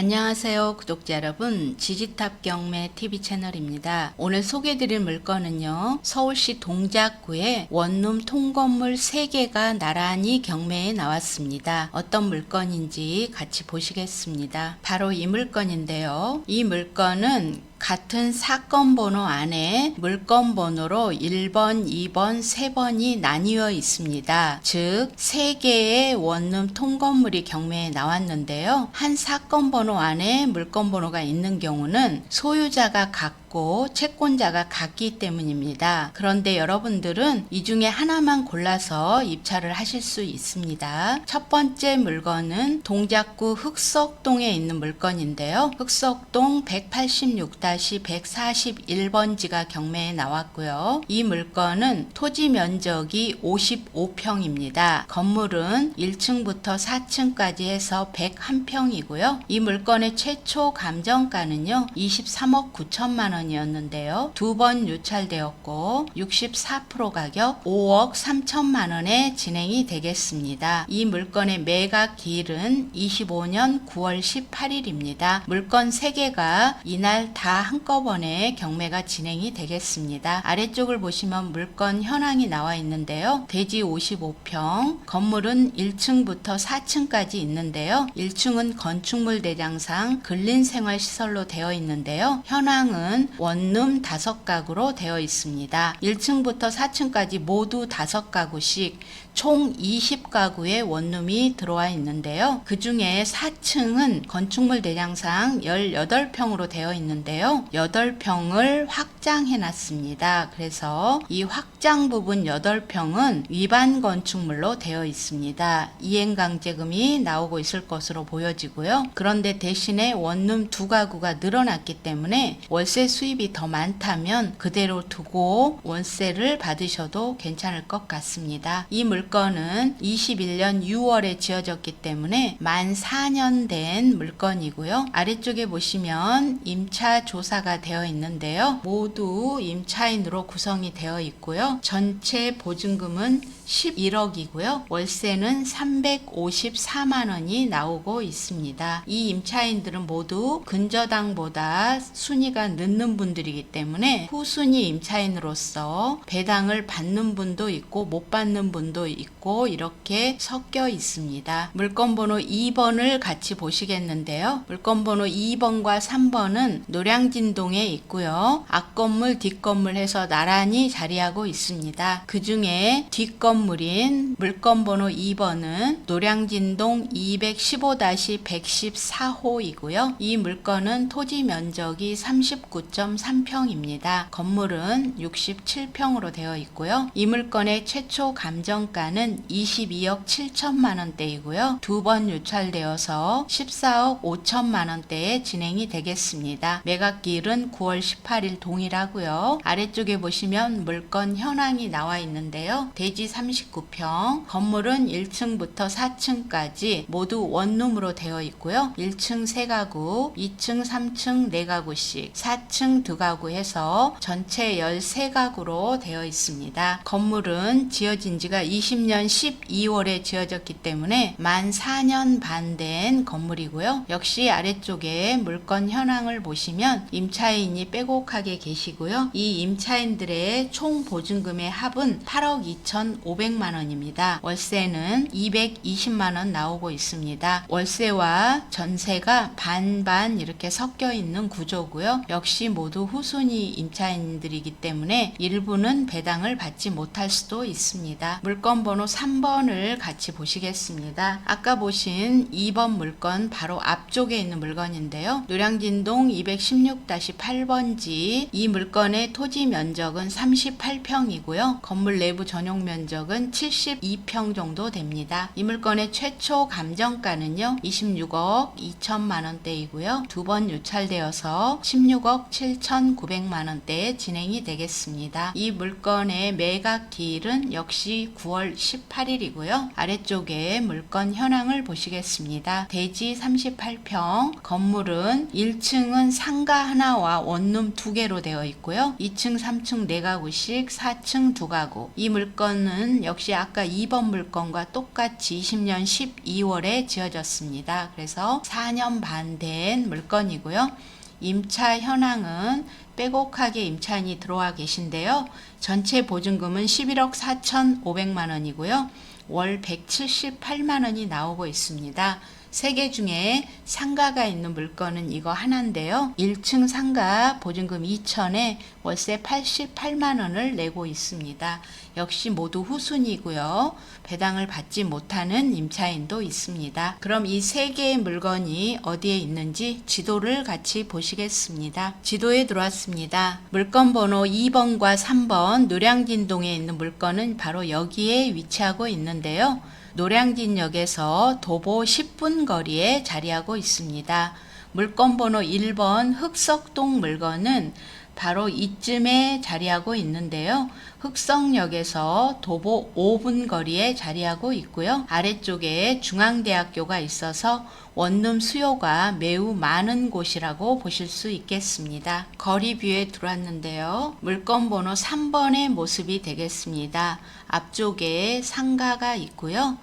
안녕하세요 구독자 여러분 지지탑 경매 TV 채널입니다. 오늘 소개드릴 물건은요 서울시 동작구에 원룸 통건물 3개가 나란히 경매에 나왔습니다. 어떤 물건인지 같이 보시겠습니다. 바로 이 물건인데요. 이 물건은 같은 사건 번호 안에 물건 번호로 1번, 2번, 3번이 나뉘어 있습니다. 즉, 3개의 원룸 통건물이 경매에 나왔는데요. 한 사건 번호 안에 물건 번호가 있는 경우는 소유자가 같고 채권자가 같기 때문입니다. 그런데 여러분들은 이 중에 하나만 골라서 입찰을 하실 수 있습니다. 첫 번째 물건은 동작구 흑석동에 있는 물건인데요. 흑석동 186-141번지가 경매에 나왔고요. 이 물건은 토지 면적이 55평입니다. 건물은 1층부터 4층까지 해서 101평이고요. 이 물건의 최초 감정가는요. 23억 9천만 원 이었는데요. 두 번 유찰되었고 64% 가격 5억 3천만 원에 진행이 되겠습니다. 이 물건의 매각 기일은 25년 9월 18일입니다. 물건 3개가 이날 다 한꺼번에 경매가 진행이 되겠습니다. 아래쪽을 보시면 물건 현황이 나와 있는데요. 대지 55평, 건물은 1층부터 4층까지 있는데요. 1층은 건축물 대장상 근린생활시설로 되어 있는데요. 현황은 원룸 5가구로 되어 있습니다. 1층부터 4층까지 모두 5가구씩 총 20가구의 원룸이 들어와 있는데요. 그 중에 4층은 건축물 대장상 18평으로 되어 있는데요. 8평을 확장해 놨습니다. 그래서 이 확장 부분 8평은 위반 건축물로 되어 있습니다. 이행강제금이 나오고 있을 것으로 보여지고요. 그런데 대신에 원룸 두 가구가 늘어났기 때문에 월세 수입이 더 많다면 그대로 두고 월세를 받으셔도 괜찮을 것 같습니다. 이 물건 은 21년 6월에 지어졌기 때문에 만 4년 된 물건이고요. 아래쪽에 보시면 임차 조사가 되어 있는데요. 모두 임차인으로 구성이 되어 있고요. 전체 보증금은 11억이고요. 월세는 354만 원이 나오고 있습니다. 이 임차인들은 모두 근저당보다 순위가 늦는 분들이기 때문에 후순위 임차인으로서 배당을 받는 분도 있고 못 받는 분도 있고 이렇게 섞여 있습니다. 물건 번호 2번을 같이 보시겠는데요. 물건 번호 2번과 3번은 노량진동에 있고요. 앞건물, 뒷건물 해서 나란히 자리하고 있습니다. 그 중에 뒷건물인 물건 번호 2번은 노량진동 215-114호이고요. 이 물건은 토지 면적이 39.3평입니다. 건물은 67평으로 되어 있고요. 이 물건의 최초 감정가 는 22억 7천만 원대이고요. 두 번 유찰되어서 14억 5천만 원대에 진행이 되겠습니다. 매각기일은 9월 18일 동일하고요. 아래쪽에 보시면 물건 현황이 나와 있는데요. 대지 39평, 건물은 1층부터 4층까지 모두 원룸으로 되어 있고요. 1층 3가구, 2층 3층 4가구씩, 4층 2가구 해서 전체 13가구로 되어 있습니다. 건물은 지어진 지가 20년 12월에 지어졌기 때문에 만 4년 반 된 건물이고요. 역시 아래쪽에 물건 현황을 보시면 임차인이 빼곡하게 계시고요. 이 임차인들의 총 보증금의 합은 8억 2,500만 원입니다. 월세는 220만 원 나오고 있습니다. 월세와 전세가 반반 이렇게 섞여 있는 구조고요. 역시 모두 후순위 임차인들이기 때문에 일부는 배당을 받지 못할 수도 있습니다. 물건 번호 3번을 같이 보시겠습니다. 아까 보신 2번 물건 바로 앞쪽에 있는 물건인데요. 노량진동 216-8번지 이 물건의 토지 면적은 38평이고요. 건물 내부 전용 면적은 72평 정도 됩니다. 이 물건의 최초 감정가는요. 26억 2천만 원대이고요. 두 번 유찰되어서 16억 7천9백만 원대에 진행이 되겠습니다. 이 물건의 매각 기일은 역시 9월 18일이고요. 아래쪽에 물건 현황을 보시겠습니다. 대지 38평, 건물은 1층은 상가 하나와 원룸 두 개로 되어 있고요. 2층, 3층 4가구씩 4층 2가구. 이 물건은 물건은 역시 아까 2번 물건과 똑같이 20년 12월에 지어졌습니다. 그래서 4년 반 된 물건이고요. 임차 현황은 빼곡하게 임차인이 들어와 계신데요. 전체 보증금은 11억 4,500만 원이고요. 월 178만 원이 나오고 있습니다. 세 개 중에 상가가 있는 물건은 이거 하나인데요. 1층 상가 보증금 2천에 월세 88만 원을 내고 있습니다. 역시 모두 후순이고요. 배당을 받지 못하는 임차인도 있습니다. 그럼 이 세 개의 물건이 어디에 있는지 지도를 같이 보시겠습니다. 지도에 들어왔습니다. 물건 번호 2번과 3번 노량진동에 있는 물건은 바로 여기에 위치하고 있는데요. 노량진역에서 도보 10분 거리에 자리하고 있습니다. 물건 번호 1번 흑석동 물건은 바로 이쯤에 자리하고 있는데요. 흑성역에서 도보 5분 거리에 자리하고 있고요. 아래쪽에 중앙대학교가 있어서 원룸 수요가 매우 많은 곳이라고 보실 수 있겠습니다. 거리 뷰에 들어왔는데요. 물건 번호 3번의 모습이 되겠습니다. 앞쪽에 상가가 있고요.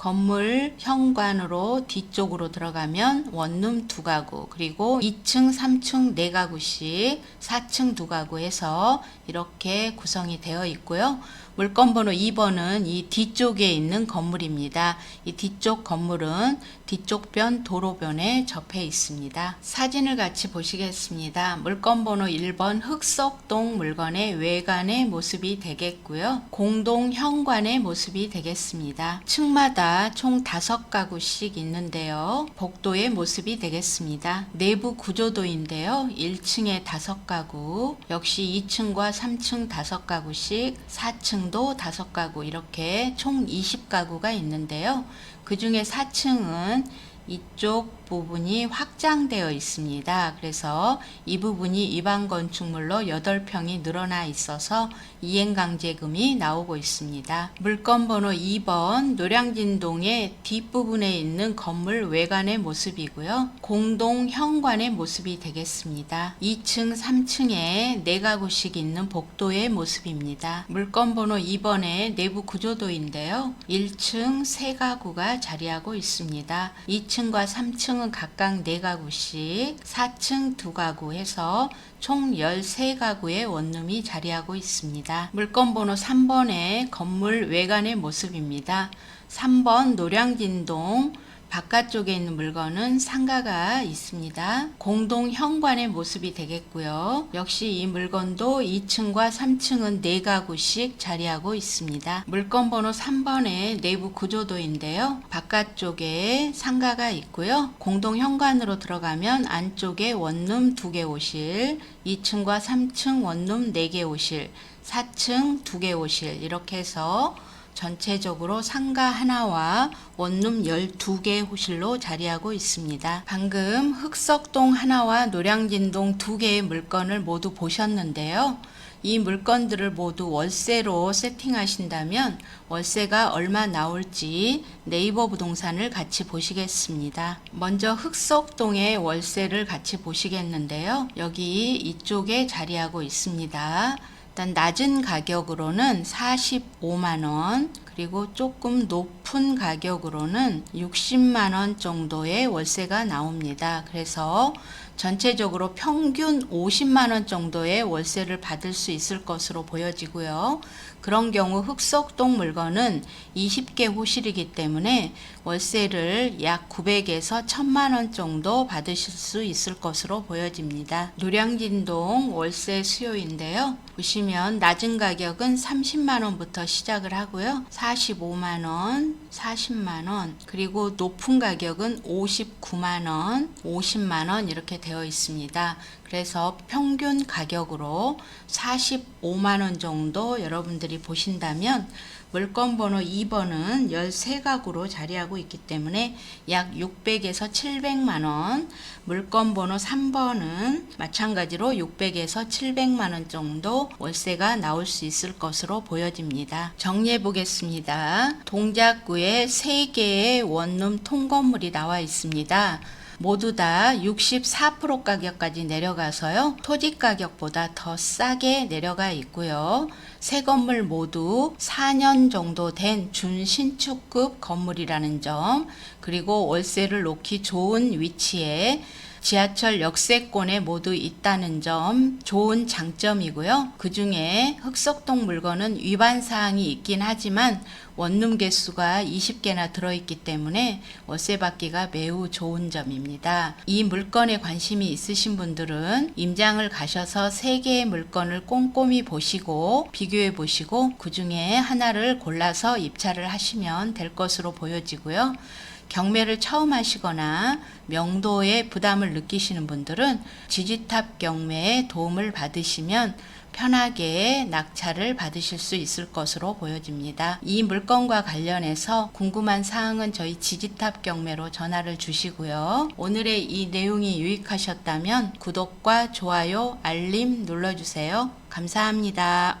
건물 현관으로 뒤쪽으로 들어가면 원룸 두 가구 그리고 2층, 3층 네 가구씩 4층 두 가구 해서 이렇게 구성이 되어 있고요. 물건 번호 2번은 이 뒤쪽에 있는 건물입니다. 이 뒤쪽 건물은 뒤쪽변 도로변에 접해 있습니다. 사진을 같이 보시겠습니다. 물건 번호 1번 흑석동 물건의 외관의 모습이 되겠고요. 공동 현관의 모습이 되겠습니다. 층마다 총 5가구씩 있는데요. 복도의 모습이 되겠습니다. 내부 구조도인데요. 1층에 5가구, 역시 2층과 3층 5가구씩, 4층 도 5가구 이렇게 총 20가구가 있는데요. 그 중에 4층은 이쪽 부분이 확장되어 있습니다. 그래서 이 부분이 입안 건축물로 8평이 늘어나 있어서 이행강제금이 나오고 있습니다. 물건 번호 2번 노량진동의 뒷부분에 있는 건물 외관의 모습이고요. 공동 현관의 모습이 되겠습니다. 2층, 3층에 4가구씩 있는 복도의 모습입니다. 물건 번호 2번의 내부 구조도인데요. 1층 3가구가 자리하고 있습니다. 2층과 3층 은 각각 4가구씩, 4층 2가구 해서 총 13가구의 원룸이 자리하고 있습니다. 물건 번호 3번의 건물 외관의 모습입니다. 3번 노량진동 바깥쪽에 있는 물건은 상가가 있습니다. 공동 현관의 모습이 되겠고요. 역시 이 물건도 2층과 3층은 4가구씩 자리하고 있습니다. 물건 번호 3번의 내부 구조도인데요. 바깥쪽에 상가가 있고요. 공동 현관으로 들어가면 안쪽에 원룸 2개 오실, 2층과 3층 원룸 4개 오실, 4층 2개 오실 이렇게 해서 전체적으로 상가 하나와 원룸 12개 호실로 자리하고 있습니다. 방금 흑석동 하나와 노량진동 두 개의 물건을 모두 보셨는데요. 이 물건들을 모두 월세로 세팅하신다면 월세가 얼마 나올지 네이버 부동산을 같이 보시겠습니다. 먼저 흑석동의 월세를 같이 보시겠는데요. 여기 이쪽에 자리하고 있습니다. 일단 낮은 가격으로는 45만 원, 그리고 조금 높은 가격으로는 60만 원 정도의 월세가 나옵니다. 그래서 전체적으로 평균 50만 원 정도의 월세를 받을 수 있을 것으로 보여지고요. 그런 경우 흑석동 물건은 20개 호실이기 때문에 월세를 약 900에서 1000만 원 정도 받으실 수 있을 것으로 보여집니다. 노량진동 월세 수요인데요. 보시면 낮은 가격은 30만 원부터 시작을 하고요. 45만 원, 40만 원, 그리고 높은 가격은 59만 원, 50만 원 이렇게 되어 있습니다. 그래서 평균 가격으로 45만 원 정도 여러분들이 보신다면 물건 번호 2번은 13가구로 자리하고 있기 때문에 약 600에서 700만 원, 물건 번호 3번은 마찬가지로 600에서 700만 원 정도 월세가 나올 수 있을 것으로 보여집니다. 정리해 보겠습니다. 동작구에 3개의 원룸 통건물이 나와 있습니다. 모두 다 64% 가격까지 내려가서요. 토지 가격보다 더 싸게 내려가 있고요. 새 건물 모두 4년 정도 된 준신축급 건물이라는 점, 그리고 월세를 놓기 좋은 위치에 지하철 역세권에 모두 있다는 점 좋은 장점이고요. 그 중에 흑석동 물건은 위반 사항이 있긴 하지만 원룸 개수가 20개나 들어있기 때문에 월세 받기가 매우 좋은 점입니다. 이 물건에 관심이 있으신 분들은 임장을 가셔서 세 개의 물건을 꼼꼼히 보시고 비교해 보시고 그 중에 하나를 골라서 입찰을 하시면 될 것으로 보여지고요. 경매를 처음 하시거나 명도에 부담을 느끼시는 분들은 지지탑 경매에 도움을 받으시면 편하게 낙찰을 받으실 수 있을 것으로 보여집니다. 이 물건과 관련해서 궁금한 사항은 저희 지지탑 경매로 전화를 주시고요. 오늘의 이 내용이 유익하셨다면 구독과 좋아요, 알림 눌러주세요. 감사합니다.